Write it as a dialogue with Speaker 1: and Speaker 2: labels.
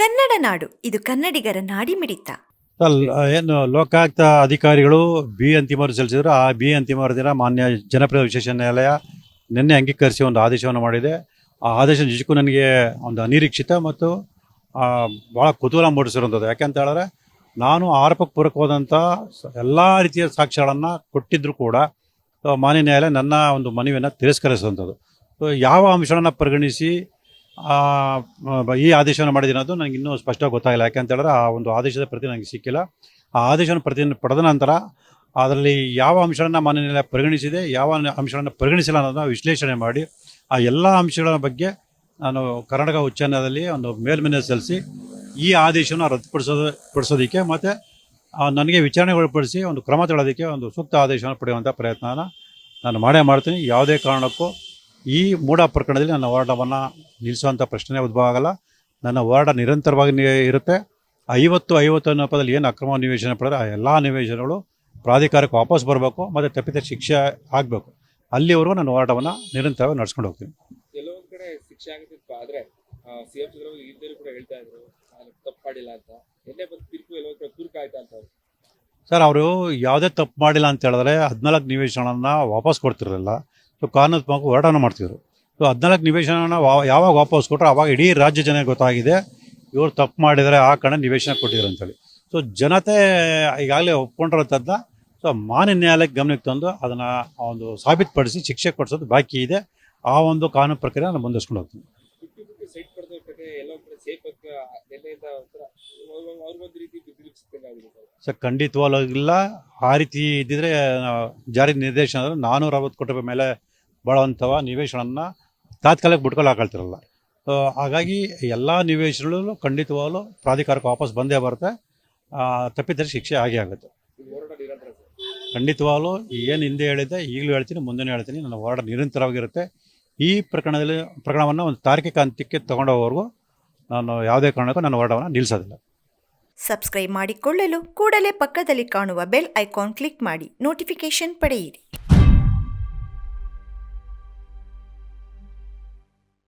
Speaker 1: ಕನ್ನಡ ನಾಡು, ಇದು ಕನ್ನಡಿಗರ ನಾಡಿ
Speaker 2: ಮಿಡಿತ ಏನು, ಲೋಕಾಯುಕ್ತ ಅಧಿಕಾರಿಗಳು ಬಿ ಅಂತಿಮರು ಸಲ್ಲಿಸಿದ್ರು. ಆ ಬಿ ಅಂತಿಮರ ದಿನ ಮಾನ್ಯ ಜನಪ್ರಿಯ ವಿಶೇಷ ನ್ಯಾಯಾಲಯ ನಿನ್ನೆ ಅಂಗೀಕರಿಸಿ ಒಂದು ಆದೇಶವನ್ನು ಮಾಡಿದೆ. ಆ ಆದೇಶ ನಿಜಕ್ಕೂ ನನಗೆ ಒಂದು ಅನಿರೀಕ್ಷಿತ ಮತ್ತು ಭಾಳ ಕುತೂಹಲ ಮೂಡಿಸಿರುವಂಥದ್ದು. ಯಾಕೆಂತ ಹೇಳಿದ್ರೆ, ನಾನು ಆರೋಪಕ್ಕೆ ಪೂರಕವಾದಂಥ ಎಲ್ಲ ರೀತಿಯ ಸಾಕ್ಷ್ಯಗಳನ್ನು ಕೊಟ್ಟಿದ್ದರೂ ಕೂಡ, ಮಾನ್ಯ ನ್ಯಾಯಾಲಯ ನನ್ನ ಒಂದು ಮನವಿಯನ್ನು ತಿರಸ್ಕರಿಸುವಂಥದ್ದು. ಯಾವ ಅಂಶಗಳನ್ನು ಪರಿಗಣಿಸಿ ಈ ಆದೇಶವನ್ನು ಮಾಡಿದ್ದೀನಿ ಅದು ನನಗೆ ಇನ್ನೂ ಸ್ಪಷ್ಟವಾಗಿ ಗೊತ್ತಾಗಿಲ್ಲ. ಯಾಕೆಂತ ಹೇಳಿದ್ರೆ ಆ ಒಂದು ಆದೇಶದ ಪ್ರತಿ ನನಗೆ ಸಿಕ್ಕಿಲ್ಲ. ಆ ಆದೇಶವನ್ನು ಪ್ರತಿ ಪಡೆದ ನಂತರ ಅದರಲ್ಲಿ ಯಾವ ಅಂಶಗಳನ್ನು ಮಾನ್ಯ ಪರಿಗಣಿಸಿದೆ, ಯಾವ ಅಂಶಗಳನ್ನು ಪರಿಗಣಿಸಿಲ್ಲ ಅನ್ನೋದನ್ನ ವಿಶ್ಲೇಷಣೆ ಮಾಡಿ, ಆ ಎಲ್ಲ ಅಂಶಗಳ ಬಗ್ಗೆ ನಾನು ಕರ್ನಾಟಕ ಉಚ್ಚ ನ್ಯಾಯಾಲಯದಲ್ಲಿ ಒಂದು ಮೇಲ್ಮನೆ ಸಲ್ಲಿಸಿ, ಈ ಆದೇಶವನ್ನು ರದ್ದುಪಡಿಸೋದು, ಪಡಿಸೋದಕ್ಕೆ ಮತ್ತು ನನಗೆ ವಿಚಾರಣೆಗೊಳಪಡಿಸಿ ಒಂದು ಕ್ರಮ ತಗೊಳ್ಳೋದಕ್ಕೆ ಒಂದು ಸೂಕ್ತ ಆದೇಶವನ್ನು ಪಡೆಯುವಂಥ ಪ್ರಯತ್ನನ ನಾನು ಮಾಡೇ ಮಾಡ್ತೀನಿ. ಯಾವುದೇ ಕಾರಣಕ್ಕೂ ಈ ಮೂಡ ಪ್ರಕರಣದಲ್ಲಿ ನನ್ನ ಹೋರಾಟವನ್ನು ನಿಲ್ಲಿಸುವಂಥ ಪ್ರಶ್ನೆ ಉದ್ಭವ ಆಗಲ್ಲ. ನನ್ನ ಹೋರಾಟ ನಿರಂತರವಾಗಿ ಇರುತ್ತೆ. ಐವತ್ತು ಐವತ್ತು ಅನ್ನೋ ಏನು ಅಕ್ರಮ ನಿವೇಶನ ಪಡೆದ್ರೆ ಆ ಎಲ್ಲ ನಿವೇಶನಗಳು ಪ್ರಾಧಿಕಾರಕ್ಕೆ ವಾಪಸ್ ಬರಬೇಕು ಮತ್ತು ತಪ್ಪಿತ ಶಿಕ್ಷೆ ಆಗಬೇಕು. ಅಲ್ಲಿವರೆಗೂ ನನ್ನ ಹೋರಾಟವನ್ನು ನಿರಂತರವಾಗಿ ನಡೆಸ್ಕೊಂಡು ಹೋಗ್ತೀನಿ.
Speaker 3: ಕೆಲವೊಂದು ಕಡೆ ಶಿಕ್ಷೆ ಆಗುತ್ತಿತ್ತು ಆದ್ರೆ ಸಿಎಂ ಸಿದ್ದರಾಮಯ್ಯ ಹಿಂದೆ ಕೂಡ ಹೇಳ್ತಾ ಇದ್ರು ತಪ್ಪಾಡಿಲ್ಲ ತಪ್ಪು ಅಂತ. ಎಣ್ಣೆ ಬಂದು ತೀರ್ಪು ಎಲ್ಲೋ ಪೂರ್ಕ ಆಯ್ತಾ ಅಂತ.
Speaker 2: ಸರ್, ಅವರು ಯಾವುದೇ ತಪ್ಪು ಮಾಡಿಲ್ಲ ಅಂತ ಹೇಳಿದ್ರೆ ಹದಿನಾಲ್ಕು ನಿವೇಶನವನ್ನು ವಾಪಸ್ ಕೊಡ್ತಿರಲಿಲ್ಲ. ಸೊ ಕಾನೂನಾತ್ಮಕ ಹೋರಾಟನ ಮಾಡ್ತಿದ್ರು. ಸೊ ಹದಿನಾಲ್ಕು ನಿವೇಶನ ಯಾವಾಗ ವಾಪಸ್ ಕೊಟ್ಟರೆ ಆವಾಗ ಇಡೀ ರಾಜ್ಯ ಜನ ಗೊತ್ತಾಗಿದೆ, ಇವರು ತಪ್ಪು ಮಾಡಿದರೆ ಆ ಕಡೆ ನಿವೇಶನ ಕೊಟ್ಟಿದ್ರು ಅಂತೇಳಿ ಸೊ ಜನತೆ ಈಗಾಗಲೇ ಒಪ್ಕೊಂಡಿರೋಂಥದ್ದನ್ನ ಸೊ ಮಾನ್ಯ ನ್ಯಾಯಾಲಯಕ್ಕೆ ಗಮನಕ್ಕೆ ತಂದು ಅದನ್ನು ಒಂದು ಸಾಬೀತುಪಡಿಸಿ ಶಿಕ್ಷೆ ಕೊಡಿಸೋದು ಬಾಕಿ ಇದೆ. ಆ ಒಂದು ಕಾನೂನು ಪ್ರಕ್ರಿಯೆ ನಾನು ಮುಂದುವರ್ಸ್ಕೊಂಡು ಹೋಗ್ತೀನಿ
Speaker 3: ಫಿಫ್ಟಿ ಫಿಫ್ಟಿ ಸೈಟ್ ಪಡೆದ ಕಡೆ ಒಂಥರ ಅವ್ರಿಗೊಂದು ರೀತಿ ಆಗಿದೆ ಸರ್.
Speaker 2: ಖಂಡಿತವಾಗ್ಲಿಲ್ಲ ಆ ರೀತಿ ಇದ್ದಿದ್ರೆ ಜಾರಿ ನಿರ್ದೇಶನ ನಾನೂರ ಅರವತ್ತು ಕೋಟಿ ರೂಪಾಯಿ ಮೇಲೆ ಬಾಳುವಂಥವ ನಿವೇಶನನ್ನ ತಾತ್ಕಾಲಿಕ ಬಿಟ್ಕೊಂಡು ಹಾಕೊಳ್ತಿರಲ್ಲ ಸೊ ಹಾಗಾಗಿ ಎಲ್ಲ ನಿವೇಶನಗಳು ಖಂಡಿತವಾಗಲೂ ಪ್ರಾಧಿಕಾರಕ್ಕೆ ವಾಪಸ್ ಬಂದೇ ಬರುತ್ತೆ. ತಪ್ಪಿದರೆ ಶಿಕ್ಷೆ ಆಗೇ ಆಗುತ್ತೆ. ಖಂಡಿತವಾಗಲೂ ಏನು ಹಿಂದೆ ಹೇಳಿದ್ದೆ ಈಗಲೂ ಹೇಳ್ತೀನಿ ಮುಂದೆನೂ ಹೇಳ್ತೀನಿ ನನ್ನ ಹೋರಾಟ ನಿರಂತರವಾಗಿರುತ್ತೆ. ಈ ಪ್ರಕರಣದಲ್ಲಿ ಪ್ರಕರಣವನ್ನು ಒಂದು ತಾರ್ಕಿಕ ಅಂತ್ಯಕ್ಕೆ ತಗೊಂಡೋಗೋವರೆಗೂ ನಾನು ಯಾವುದೇ ಕಾರಣಕ್ಕೂ ನಾನು ಹೋರಾಟವನ್ನು ನಿಲ್ಲಿಸೋದಿಲ್ಲ.
Speaker 1: ಸಬ್ಸ್ಕ್ರೈಬ್ ಮಾಡಿಕೊಳ್ಳಲು ಕೂಡಲೇ ಪಕ್ಕದಲ್ಲಿ ಕಾಣುವ ಬೆಲ್ ಐಕಾನ್ ಕ್ಲಿಕ್ ಮಾಡಿ ನೋಟಿಫಿಕೇಶನ್ ಪಡೆಯಿರಿ.